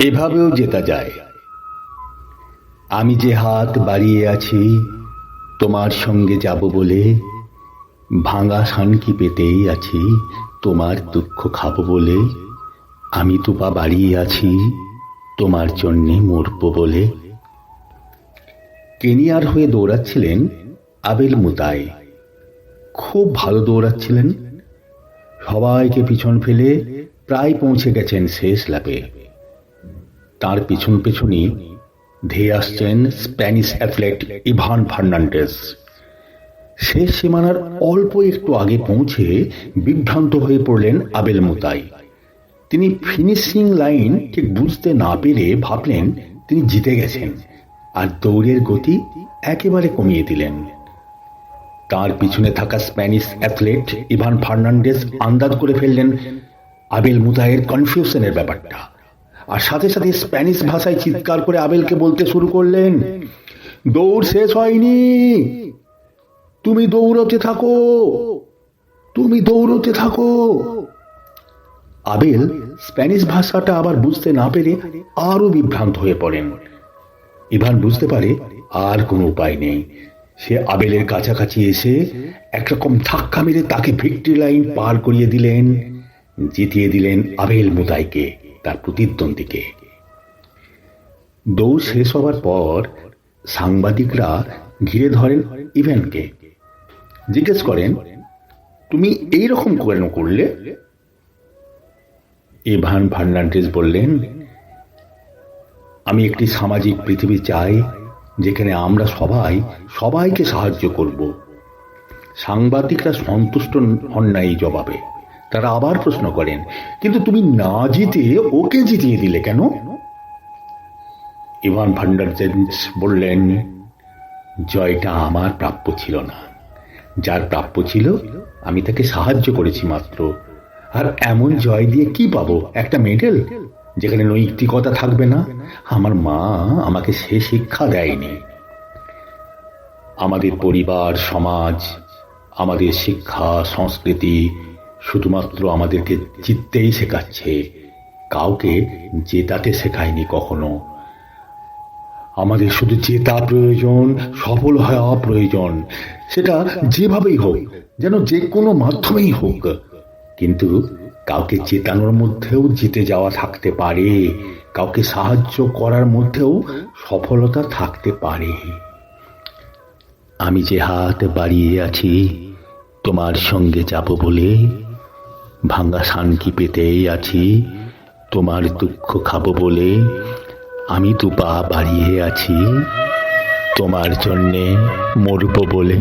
এভাবেও জেতা যায়। আমি যে হাত বাড়িয়ে আছি, তোমার সঙ্গে যাব বলে, ভাঙা শানকি পেতেই আছি, তোমার দুঃখ খাব বলে, আমি তো পা বাড়িয়ে আছি, তোমার জন্যে মরব বলে। কেনিয়ার হয়ে দৌড়াচ্ছিলেন আবেল মুতাই। খুব ভালো দৌড়াচ্ছিলেন। সবাইকে পিছন ফেলে প্রায় পৌঁছে গেছেন শেষ ল্যাপে তার পিছন পেছনই ধেয়ে আসছেন স্প্যানিশ অ্যাথলেট ইভান ফার্নান্ডেস শেষ সীমানার অল্প একটু আগে পৌঁছে বিভ্রান্ত হয়ে পড়লেন আবেল মুতাই। তিনি ফিনিশিং লাইন ঠিক বুঝতে না পেরে ভাবলেন তিনি জিতে গেছেন আর দৌড়ের গতি একেবারে কমিয়ে দিলেন। তার পিছনে থাকা স্প্যানিশ অ্যাথলেট ইভান ফার্নান্ডেস আন্দাজ করে ফেললেন আবেল মুতায়ের কনফিউশনের ব্যাপারটা। আর সাথে সাথে স্প্যানিশ ভাষায় চিৎকার করে আবেলকে বলতে শুরু করলেন, দৌড় শেষ হয়নি। তুমি দৌড়তে থাকো। তুমি দৌড়তে থাকো। আবেল স্প্যানিশ ভাষাটা আবার বুঝতে না পেরে আরও বিভ্রান্ত হয়ে পড়েন। ইভান বুঝতে পারে আর কোনো উপায় নেই। সে আবেলের কাছাকাছি এসে একরকম ধাক্কা মেরে তাকে ভিক্টরি লাইন পার করিয়ে দিলেন, জিতিয়ে দিলেন আবেল মুতাইকে তার প্রতিদ্বন্দ্বীকে। দৌড় শেষ হবার পর সাংবাদিকরা ঘিরে ধরেন ইভেনকে। জিজ্ঞেস করেন, তুমি এই রকম কেন করলে? ইভান ফার্নান্ডেজ বললেন, আমি একটি সামাজিক পৃথিবী চাই, যেখানে আমরা সবাই, সবাইকে সাহায্য করব। সাংবাদিকরা সন্তুষ্ট হন না এই জবাবে। তারা আবার প্রশ্ন করেন, কিন্তু তুমি না জিতে ওকে জিতিয়ে দিলে কেন? ইভান ফান্ডারজেন্স বললেন, জয়টা আমার প্রাপ্য ছিল না। যার প্রাপ্য ছিল, আমি তাকে সাহায্য করেছি মাত্র। আর এমন জয় দিয়ে কি পাবো? একটা মেডেল? যেখানে নৈতিকতা থাকবে না। আমার মা আমাকে সে শিক্ষা দেয়নি। আমাদের পরিবার, সমাজ, আমাদের শিক্ষা, সংস্কৃতি শুধুমাত্র আমাদেরকে জিততেই শেখাচ্ছে, কাউকে জেতাতে শেখায়নি কখনো। আমাদের শুধু জেতা প্রয়োজন, সফল হওয়া প্রয়োজন, সেটা যেভাবেই হোক, যেন যে কোনো মাধ্যমেই হোক। কিন্তু কাউকে জেতানোর মধ্যেও জিতে যাওয়া থাকতে পারে, কাউকে সাহায্য করার মধ্যেও সফলতা থাকতে পারে। আমি যে হাত বাড়িয়ে আছি, তোমার সঙ্গে যাব বলে ভাঙ্গা শান্তি পেতেই আছি? তোমার দুঃখ খাব বলে আমি তো পা বাড়িয়ে আছি। তোমার জন্যে মরব বলে